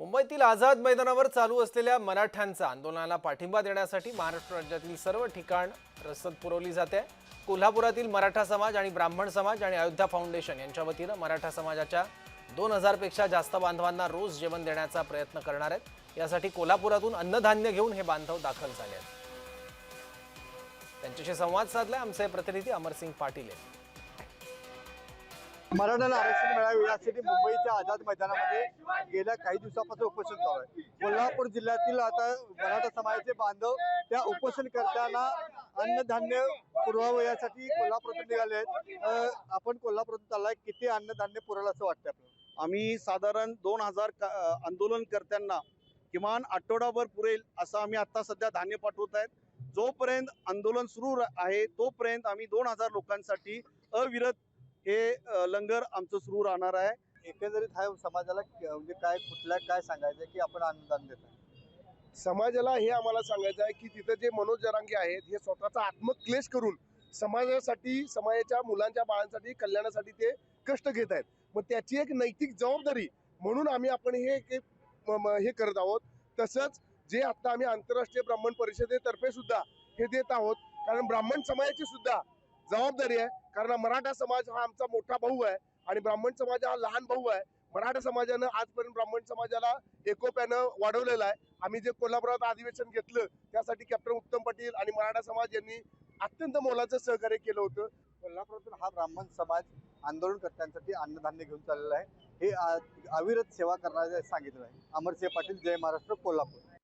मुंबईतील आझाद मैदानावर चालू असलेल्या मराठ्यांचा आंदोलनाला पाठिंबा देण्यासाठी महाराष्ट्र राज्यातील सर्व ठिकाण रसद पुरवली जाते. कोल्हापुरातील मराठा समाज आणि ब्राह्मण समाज आणि अयोध्या फाउंडेशन यांच्या वतीनं मराठा समाजाच्या दोन हजारपेक्षा जास्त बांधवांना रोज जेवण देण्याचा प्रयत्न करणार आहेत. यासाठी कोल्हापुरातून अन्नधान्य घेऊन हे बांधव दाखल झाले आहेत. त्यांच्याशी संवाद साधलाय आमचे प्रतिनिधी अमरसिंग पाटील यांनी. मराठ्याला आरक्षण मिळावे यासाठी मुंबईच्या आझाद मैदानामध्ये गेल्या काही दिवसापासून उपोषण चालू आहे. कोल्हापूर जिल्ह्यातील आता मराठा समाजाचे बांधव त्या उपोषण करताना अन्नधान्य पुरवावं यासाठी कोल्हापूरातून निघाले आहेत. आपण कोल्हापूरातून चाललाय. किती अन्नधान्य पुरवलं असं वाटतं आपल्याला? आम्ही साधारण दोन हजार आंदोलनकर्त्यांना किमान आठवडाभर पुरेल असं आम्ही आता सध्या धान्य पाठवत आहेत. जोपर्यंत आंदोलन सुरू आहे तोपर्यंत आम्ही दोन हजार लोकांसाठी अविरत हे लंगर आमचं सुरू राहणार आहे. एकंदरीत हा समाजाला म्हणजे काय कुठल्या काय सांगायचं की आपण अन्नदान देत समाजाला हे आम्हाला सांगायचं आहे की तिथं जे मनोज जरांगे आहेत हे स्वतःचा आत्मक्लेश करून समाजासाठी समाजाच्या मुलांच्या बाळांसाठी कल्याणासाठी ते कष्ट घेत आहेत. मग त्याची एक नैतिक जबाबदारी म्हणून आम्ही आपण हे हे करत आहोत. तसंच जे आता आम्ही आंतरराष्ट्रीय ब्राह्मण परिषदेतर्फे सुद्धा हे देत आहोत कारण ब्राह्मण समाजाची सुद्धा जबाबदारी आहे. कारण मराठा समाज हा आमचा मोठा भाऊ आहे आणि ब्राह्मण समाज हा लहान भाऊ आहे. मराठा समाजानं आजपर्यंत ब्राह्मण समाजाला एकोप्यानं वाढवलेला आहे. आम्ही जे कोल्हापुरात अधिवेशन घेतलं त्यासाठी कॅप्टन उत्तम पाटील आणि मराठा समाज यांनी अत्यंत मोलाचं सहकार्य केलं होतं. कोल्हापुरातून हा ब्राह्मण समाज आंदोलनकर्त्यांसाठी अन्नधान्य घेऊन चाललेला आहे. हे अविरत सेवा करण्याचे सांगितलं आहे. अमरसिंह पाटील जय महाराष्ट्र कोल्हापूर.